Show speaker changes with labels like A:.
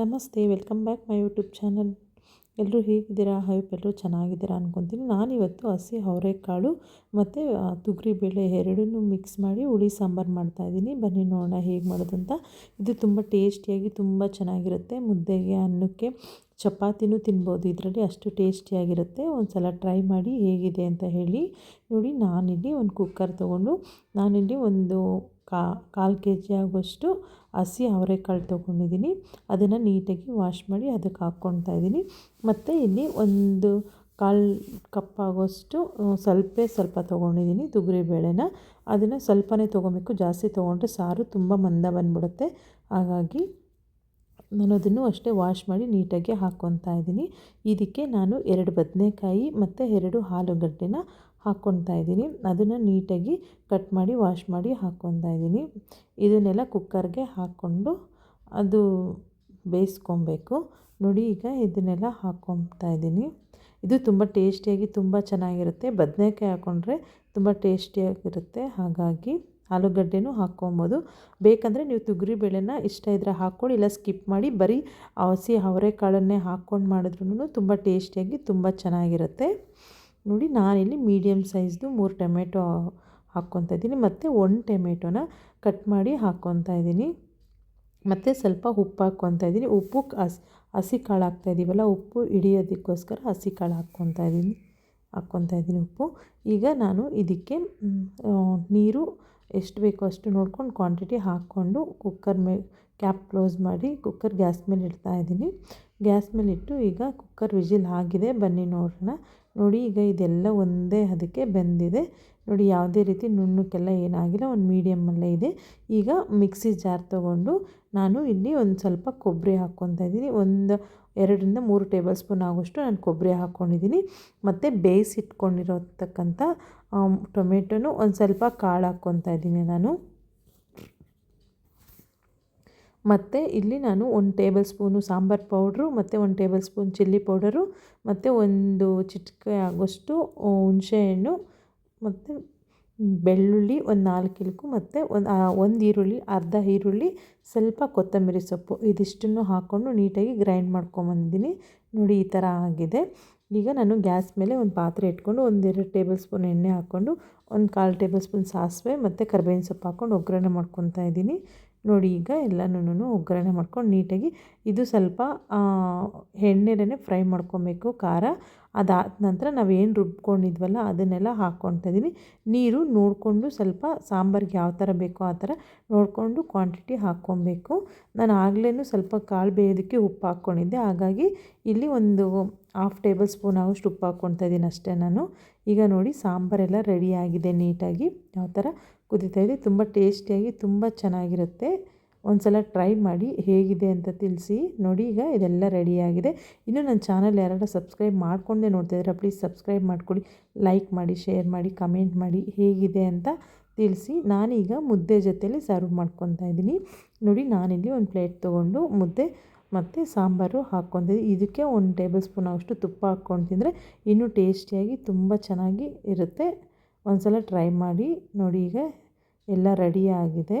A: ನಮಸ್ತೆ, welcome back my YouTube channel. ಎಲ್ಲರೂ ಹೇಗಿದ್ದೀರಾ? ಹೈಪ್ ಎಲ್ಲರೂ ಚೆನ್ನಾಗಿದ್ದೀರಾ ಅಂದ್ಕೊತೀನಿ ನಾನಿವತ್ತು ಹಸಿ ಅವರೆಕಾಳು ಮತ್ತು ತೊಗರಿಬೇಳೆ ಎರಡನ್ನೂ ಮಿಕ್ಸ್ ಮಾಡಿ ಹುಳಿ ಸಾಂಬಾರು ಮಾಡ್ತಾಯಿದ್ದೀನಿ ಬನ್ನಿ ನೋಡೋಣ ಹೇಗೆ ಮಾಡೋದಂತ. ಇದು ತುಂಬ ಟೇಸ್ಟಿಯಾಗಿ ತುಂಬ ಚೆನ್ನಾಗಿರುತ್ತೆ. ಮುದ್ದೆಗೆ, ಅನ್ನಕ್ಕೆ, ಚಪಾತಿನೂ ತಿನ್ಬೋದು. ಇದರಲ್ಲಿ ಅಷ್ಟು ಟೇಸ್ಟಿಯಾಗಿರುತ್ತೆ. ಒಂದು ಸಲ ಟ್ರೈ ಮಾಡಿ ಹೇಗಿದೆ ಅಂತ ಹೇಳಿ. ನೋಡಿ, ನಾನಿಲ್ಲಿ ಒಂದು ಕುಕ್ಕರ್ ತೊಗೊಂಡು ನಾನಿಲ್ಲಿ ಒಂದು ಕಾ, ಕಾಲು ಕೆ ಜಿ ಆಗುವಷ್ಟು ಹಸಿ ಅವರೆಕಾಳು ತೊಗೊಂಡಿದ್ದೀನಿ. ಅದನ್ನು ನೀಟಾಗಿ ವಾಶ್ ಮಾಡಿ ಅದಕ್ಕೆ ಹಾಕ್ಕೊಳ್ತಾ ಇದ್ದೀನಿ. ಮತ್ತು ಇಲ್ಲಿ ಒಂದು ಕಾಲು ಕಪ್ ಆಗೋಷ್ಟು ಸ್ವಲ್ಪ ಸ್ವಲ್ಪ ತೊಗೊಂಡಿದ್ದೀನಿ ತೊಗರಿ ಬೇಳೆನ ಅದನ್ನು ಸ್ವಲ್ಪನೇ ತೊಗೊಬೇಕು. ಜಾಸ್ತಿ ತೊಗೊಂಡ್ರೆ ಸಾರು ತುಂಬ ಮಂದ ಬಂದ್ಬಿಡುತ್ತೆ. ಹಾಗಾಗಿ ನಾನು ಅದನ್ನು ಅಷ್ಟೇ ವಾಶ್ ಮಾಡಿ ನೀಟಾಗಿ ಹಾಕ್ಕೊತಾ ಇದ್ದೀನಿ. ಇದಕ್ಕೆ ನಾನು ಎರಡು ಬದನೆಕಾಯಿ ಮತ್ತು ಎರಡು ಆಲೂಗಡ್ಡೆನ ಹಾಕ್ಕೊತಾ ಇದ್ದೀನಿ. ಅದನ್ನು ನೀಟಾಗಿ ಕಟ್ ಮಾಡಿ ವಾಶ್ ಮಾಡಿ ಹಾಕ್ಕೊತಾ ಇದ್ದೀನಿ. ಇದನ್ನೆಲ್ಲ ಕುಕ್ಕರ್ಗೆ ಹಾಕ್ಕೊಂಡು ಅದು ಬೇಯಿಸ್ಕೊಬೇಕು. ನೋಡಿ, ಈಗ ಇದನ್ನೆಲ್ಲ ಹಾಕ್ಕೊತಾ ಇದ್ದೀನಿ. ಇದು ತುಂಬ ಟೇಸ್ಟಿಯಾಗಿ ತುಂಬ ಚೆನ್ನಾಗಿರುತ್ತೆ. ಬದನೆಕಾಯಿ ಹಾಕ್ಕೊಂಡ್ರೆ ತುಂಬ ಟೇಸ್ಟಿಯಾಗಿರುತ್ತೆ ಹಾಗಾಗಿ ಆಲೂಗಡ್ಡೆನೂ ಹಾಕ್ಕೊಬೋದು. ಬೇಕಂದರೆ ನೀವು ತೊಗರಿ ಬೇಳೆನ ಇಷ್ಟ ಇದ್ದರೆ ಹಾಕ್ಕೊಳ್ಳಿ ಇಲ್ಲ ಸ್ಕಿಪ್ ಮಾಡಿ ಬರೀ ಹಸಿ ಅವರೆಕಾಳನ್ನೇ ಹಾಕ್ಕೊಂಡು ಮಾಡಿದ್ರೂ ತುಂಬ ಟೇಸ್ಟಿಯಾಗಿ ತುಂಬ ಚೆನ್ನಾಗಿರುತ್ತೆ. ನೋಡಿ, ನಾನಿಲ್ಲಿ ಮೀಡಿಯಮ್ ಸೈಜ್ದು ಮೂರು ಟೊಮೆಟೊ ಹಾಕ್ಕೊತಾ ಇದ್ದೀನಿ. ಮತ್ತು ಒಂದು ಟೊಮೆಟೊನ ಕಟ್ ಮಾಡಿ ಹಾಕ್ಕೊತಾ ಇದ್ದೀನಿ. ಮತ್ತು ಸ್ವಲ್ಪ ಉಪ್ಪು ಹಾಕ್ಕೊತಾ ಇದ್ದೀನಿ. ಉಪ್ಪು ಹಸಿ ಹಸಿ ಕಾಳು ಹಾಕ್ತಾಯಿದ್ದೀವಲ್ಲ ಉಪ್ಪು ಹಿಡಿಯೋದಕ್ಕೋಸ್ಕರ ಹಸಿ ಕಾಳು ಹಾಕ್ಕೊತಾ ಇದ್ದೀನಿ. ಹಾಕ್ಕೊತಾ ಇದ್ದೀನಿ ಉಪ್ಪು. ಈಗ ನಾನು ಇದಕ್ಕೆ ನೀರು ಎಷ್ಟು ಬೇಕೋ ಅಷ್ಟು ನೋಡ್ಕೊಂಡು ಕ್ವಾಂಟಿಟಿ ಹಾಕ್ಕೊಂಡು ಕುಕ್ಕರ್ ಮೇಲೆ ಕ್ಯಾಪ್ ಕ್ಲೋಸ್ ಮಾಡಿ ಕುಕ್ಕರ್ ಗ್ಯಾಸ್ ಮೇಲೆ ಇಡ್ತಾ ಇದ್ದೀನಿ. ಗ್ಯಾಸ್ ಮೇಲೆ ಇಟ್ಟು ಈಗ ಕುಕ್ಕರ್ ವಿಜಿಲ್ ಆಗಿದೆ, ಬನ್ನಿ ನೋಡೋಣ. ನೋಡಿ ಈಗ ಇದೆಲ್ಲ ಒಂದೇ ಅದಕ್ಕೆ ಬೆಂದಿದೆ. ನೋಡಿ ಯಾವುದೇ ರೀತಿ ನುಣ್ಣಕ್ಕೆಲ್ಲ ಏನಾಗಿಲ್ಲ, ಒಂದು ಮೀಡಿಯಮ್ಮಲ್ಲೇ ಇದೆ. ಈಗ ಮಿಕ್ಸಿ ಜಾರ್ ತೊಗೊಂಡು ನಾನು ಇಲ್ಲಿ ಒಂದು ಸ್ವಲ್ಪ ಕೊಬ್ಬರಿ ಹಾಕ್ಕೊತಾ ಇದ್ದೀನಿ. ಒಂದು ಎರಡರಿಂದ ಮೂರು ಟೇಬಲ್ ಸ್ಪೂನ್ ಆಗೋಷ್ಟು ನಾನು ಕೊಬ್ಬರಿ ಹಾಕ್ಕೊಂಡಿದ್ದೀನಿ. ಮತ್ತು ಬೇಯಿಸಿಟ್ಕೊಂಡಿರತಕ್ಕಂಥ ಟೊಮೆಟೊನು ಒಂದು ಸ್ವಲ್ಪ ಕಾಳು ಹಾಕ್ಕೊತಾ ಇದ್ದೀನಿ ನಾನು. ಮತ್ತು ಇಲ್ಲಿ ನಾನು ಒಂದು ಟೇಬಲ್ ಸ್ಪೂನು ಸಾಂಬಾರು ಪೌಡ್ರು, ಮತ್ತು ಒಂದು ಟೇಬಲ್ ಸ್ಪೂನ್ ಚಿಲ್ಲಿ ಪೌಡರು, ಮತ್ತು ಒಂದು ಚಿಟಿಕೆ ಆಗೋಷ್ಟು ಹುಣಸೆಹಣ್ಣು ಮತ್ತು ಬೆಳ್ಳುಳ್ಳಿ ಒಂದು ನಾಲ್ಕು ಇಲ್ಕು ಮತ್ತು ಒಂದು ಒಂದು ಈರುಳ್ಳಿ, ಅರ್ಧ ಈರುಳ್ಳಿ, ಸ್ವಲ್ಪ ಕೊತ್ತಂಬರಿ ಸೊಪ್ಪು ಇದಿಷ್ಟನ್ನು ಹಾಕ್ಕೊಂಡು ನೀಟಾಗಿ ಗ್ರೈಂಡ್ ಮಾಡ್ಕೊಂಬಂದಿದ್ದೀನಿ ನೋಡಿ ಈ ಥರ ಆಗಿದೆ. ಈಗ ನಾನು ಗ್ಯಾಸ್ ಮೇಲೆ ಒಂದು ಪಾತ್ರೆ ಇಟ್ಕೊಂಡು ಒಂದೆರಡು ಟೇಬಲ್ ಸ್ಪೂನ್ ಎಣ್ಣೆ ಹಾಕ್ಕೊಂಡು ಒಂದು ಕಾಲು ಟೇಬಲ್ ಸ್ಪೂನ್ ಸಾಸಿವೆ ಮತ್ತು ಕರ್ಬೇವಿನ ಸೊಪ್ಪು ಹಾಕ್ಕೊಂಡು ಒಗ್ಗರಣೆ ಮಾಡ್ಕೊತಾ ಇದ್ದೀನಿ. ನೋಡಿ ಈಗ ಎಲ್ಲನೂ ಒಗ್ಗರಣೆ ಮಾಡ್ಕೊಂಡು ನೀಟಾಗಿ ಇದು ಸ್ವಲ್ಪ ಎಣ್ಣೆಲೇ ಫ್ರೈ ಮಾಡ್ಕೊಬೇಕು. ಖಾರ ಅದಾದ ನಂತರ ನಾವೇನು ರುಬ್ಕೊಂಡಿದ್ವಲ್ಲ ಅದನ್ನೆಲ್ಲ ಹಾಕ್ಕೊಳ್ತಾ ನೀರು ನೋಡಿಕೊಂಡು ಸ್ವಲ್ಪ ಸಾಂಬಾರಿಗೆ ಯಾವ ಥರ ಬೇಕೋ ಆ ಥರ ನೋಡಿಕೊಂಡು ಕ್ವಾಂಟಿಟಿ ಹಾಕ್ಕೊಬೇಕು ನಾನು ಆಗಲೇ ಸ್ವಲ್ಪ ಕಾಳು ಬೇಯೋದಕ್ಕೆ ಉಪ್ಪು ಹಾಕ್ಕೊಂಡಿದ್ದೆ. ಹಾಗಾಗಿ ಇಲ್ಲಿ ಒಂದು ಹಾಫ್ ಟೇಬಲ್ ಸ್ಪೂನ್ ಆಗೋಷ್ಟು ಉಪ್ಪು ಹಾಕ್ಕೊತಾ ಇದ್ದೀನಿ ಅಷ್ಟೇ ನಾನು. ಈಗ ನೋಡಿ ಸಾಂಬಾರೆಲ್ಲ ರೆಡಿಯಾಗಿದೆ ನೀಟಾಗಿ. ಯಾವ ಥರ ಕುದೀತಾ ಇದೆ. ತುಂಬ ಟೇಸ್ಟಿಯಾಗಿ ತುಂಬ ಚೆನ್ನಾಗಿರುತ್ತೆ. ಒಂದು ಸಲ ಟ್ರೈ ಮಾಡಿ ಹೇಗಿದೆ ಅಂತ ತಿಳಿಸಿ. ನೋಡಿ ಈಗ ಇದೆಲ್ಲ ರೆಡಿಯಾಗಿದೆ ಇನ್ನೂ ನನ್ನ ಚಾನಲ್ ಯಾರಾದ್ರೂ ಸಬ್ಸ್ಕ್ರೈಬ್ ಮಾಡ್ಕೊಂಡೇ ನೋಡ್ತಿದ್ರೆ ಪ್ಲೀಸ್ ಸಬ್ಸ್ಕ್ರೈಬ್ ಮಾಡ್ಕೊಳ್ಳಿ ಲೈಕ್ ಮಾಡಿ ಶೇರ್ ಮಾಡಿ ಕಮೆಂಟ್ ಮಾಡಿ ಹೇಗಿದೆ ಅಂತ ತಿಳಿಸಿ. ನಾನೀಗ ಮುದ್ದೆ ಜೊತೆಯಲ್ಲಿ ಸರ್ವ್ ಮಾಡ್ಕೊತಾ ಇದ್ದೀನಿ. ನೋಡಿ ನಾನಿಲ್ಲಿ ಒಂದು ಪ್ಲೇಟ್ ತೊಗೊಂಡು ಮುದ್ದೆ ಮತ್ತು ಸಾಂಬಾರು ಹಾಕ್ಕೊತಿದ್ದೀನಿ ಇದಕ್ಕೆ ಒಂದು ಟೇಬಲ್ ಸ್ಪೂನ್ ಅಷ್ಟು ತುಪ್ಪ ಹಾಕ್ಕೊಂಡು ತಿಂದರೆ ಇನ್ನೂ ಟೇಸ್ಟಿಯಾಗಿ ತುಂಬ ಚೆನ್ನಾಗಿ ಇರುತ್ತೆ. ಒಂದು ಸಲ ಟ್ರೈ ಮಾಡಿ ನೋಡಿ ಈಗ ಎಲ್ಲ ರೆಡಿಯಾಗಿದೆ